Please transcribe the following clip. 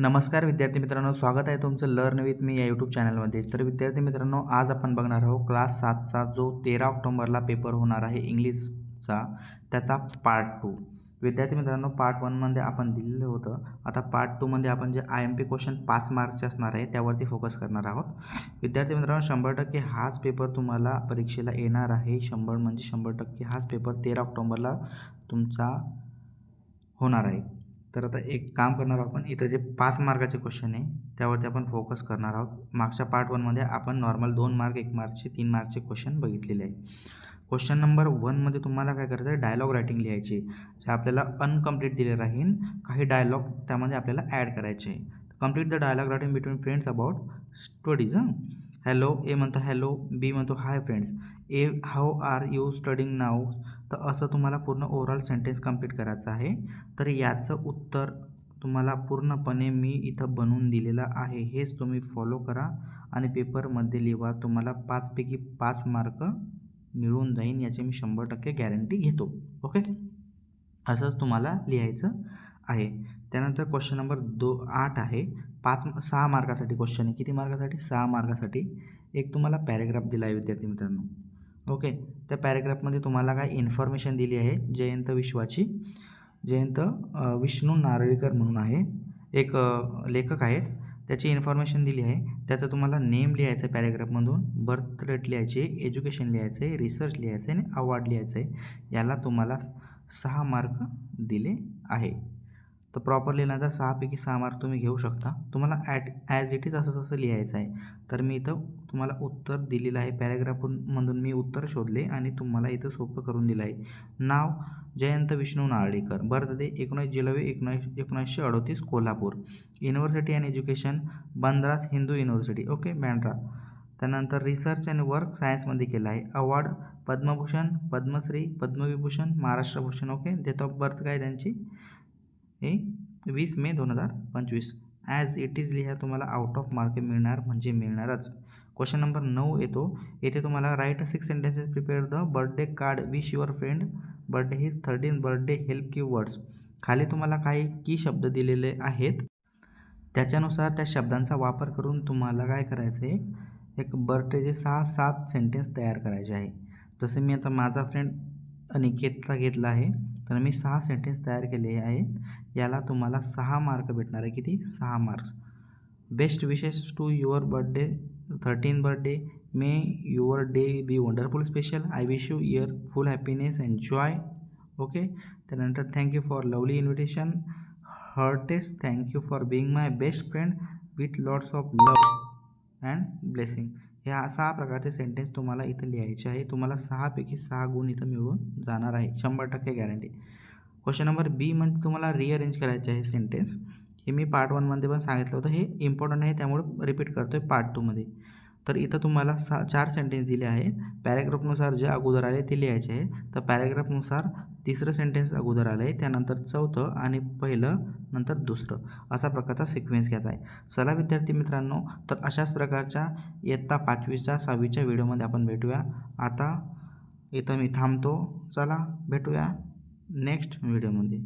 नमस्कार विद्यार्थी मित्रांनो स्वागत आहे तुमचं लर्न विथ मी या यूट्यूब चॅनलमध्ये तर विद्यार्थी मित्रांनो आज आपण बघणार आहोत क्लास सातचा जो तेरा ऑक्टोंबरला पेपर होणार आहे इंग्लिशचा त्याचा पार्ट टू विद्यार्थी मित्रांनो पार्ट वनमध्ये आपण दिलेलं होतं. आता पार्ट टूमध्ये आपण जे आय एम पी क्वेश्चन पाच मार्क्सचे असणार आहे त्यावरती फोकस करणार आहोत. विद्यार्थी मित्रांनो शंभर टक्के हाच पेपर तुम्हाला परीक्षेला येणार आहे. शंभर म्हणजे शंभर टक्के हाच पेपर तेरा ऑक्टोंबरला तुमचा होणार आहे. तर आता एक काम करणार आहोत आपण. इथं जे पाच मार्काचे क्वेश्चन आहे त्यावरती आपण फोकस करणार आहोत. मागच्या पार्ट वनमध्ये आपण नॉर्मल दोन मार्क एक मार्कचे तीन मार्कचे क्वेश्चन बघितलेले आहे क्वेश्चन नंबर वनमध्ये तुम्हाला काय करायचं आहे डायलॉग रायटिंग लिहायची जे आपल्याला अनकम्प्लीट दिले राहील काही डायलॉग त्यामध्ये आपल्याला ॲड करायचे complete the dialogue writing between friends about studies हां? हॅलो ए म्हणतो हॅलो बी म्हणतो hi friends A how are you studying now तर असं तुम्हाला पूर्ण ओव्हरऑल सेंटेन्स कंप्लीट करायचं आहे. तर याचं उत्तर तुम्हाला पूर्णपणे मी इथं बनवून दिलेलं आहे. हेच तुम्ही फॉलो करा आणि पेपरमध्ये लिहा. तुम्हाला पाचपैकी पाच मार्क मिळून जाईन याची मी शंभर टक्के गॅरंटी घेतो. ओके असंच तुम्हाला लिहायचं आहे. त्यानंतर क्वेश्चन नंबर दो आठ आहे. पाच सहा मार्कासाठी क्वेश्चन आहे. किती मार्कासाठी सहा मार्कासाठी एक तुम्हाला पॅरेग्राफ दिला आहे विद्यार्थी मित्रांनो. ओके त्या पॅरेग्राफमध्ये तुम्हाला काय इन्फॉर्मेशन दिली आहे? जयंत विश्वाची. जयंत विष्णू नारळीकर म्हणून आहे. एक लेखक आहेत. त्याची इन्फॉर्मेशन दिली आहे. त्याचं तुम्हाला नेम लिहायचं आहे पॅरेग्राफमधून बर्थ रेट लिहायचे एज्युकेशन लिहायचं आहे. रिसर्च लिहायचं आहे आणि अवॉर्ड लिहायचं आहे. याला तुम्हाला सहा मार्क दिले आहे. तर प्रॉपर लिहिल्यानंतर सहापैकी सहा मार्क तुम्ही घेऊ शकता. तुम्हाला ॲट ॲज इट इज असं तसं लिहायचं आहे. तर मी इथं तुम्हाला उत्तर दिलेलं आहे. पॅरेग्राफमधून मी उत्तर शोधले आणि तुम्हाला इथं सोपं करून दिलं आहे. नाव जयंत विष्णू नारळीकर. बर्थ डे एकोणीस जुलै एकोणीस एकोणीसशे अडतीस Kolhapur. University and education Banaras Hindu university okay Bandra त्यानंतर रिसर्च अँड वर्क सायन्समध्ये केलं आहे. Award Padma Bhushan Padma Shri Padma Vibhushan Maharashtra Bhushan. Okay date of birth काय त्यांची? हे वीस मे दोन हजार पंचवीस. ॲज इट इज लिहा तुम्हाला आउट ऑफ मार्क मिळणार म्हणजे मिळणारच. क्वेश्चन नंबर नऊ येतो. येथे तुम्हाला write six sentences prepare the birthday card wish your friend birthday his thirteen birthday help cue words खाली तुम्हाला काही की शब्द दिलेले आहेत. त्याच्यानुसार त्या शब्दांचा वापर करून तुम्हाला काय करायचं आहे? एक बर्थडेचे सहा सात सेंटेन्स तयार करायचे आहे. जसे मी आता माझा फ्रेंड अनिकेतला घेतला आहे. तर मी सहा सेंटेन्स तयार केले आहेत. याला तुम्हाला सहा मार्क भेटणार आहे. किती? सहा marks best wishes to your birthday thirteen birthday may your day be wonderful special I wish you year full happiness and joy okay त्यानंतर thank you for lovely invitation heartiest thank you for being my best friend with lots of love and blessing ह्या सहा प्रकारचे sentence तुम्हाला इथं लिहायचे आहे. तुम्हाला सहापैकी सहा गुण इथं मिळून जाणार आहे. शंभर टक्के गॅरंटी क्वेश्चन नंबर बी म्हणजे तुम्हाला रिअरेंज करायचे आहे सेंटेन्स हे मी पार्ट वनमध्ये पण सांगितलं होतं. हे इम्पॉर्टंट आहे त्यामुळे रिपीट करतो आहे पार्ट टूमध्ये तर इथं तुम्हाला सा चार सेंटेन्स दिले आहेत. पॅरेग्राफनुसार जे अगोदर आले ते लिहायचे आहे. तर पॅरेग्राफनुसार तिसरं सेंटेन्स अगोदर आलं आहे त्यानंतर चौथं आणि पहिलं नंतर दुसरं. असा प्रकारचा सिक्वेन्स घ्यायचा आहे. चला विद्यार्थी मित्रांनो तर अशाच प्रकारच्या इयत्ता पाचवीच्या सहावीच्या व्हिडिओमध्ये आपण भेटूया. आता इथं मी थांबतो. चला भेटूया नेक्स्ट व्हिडिओमध्ये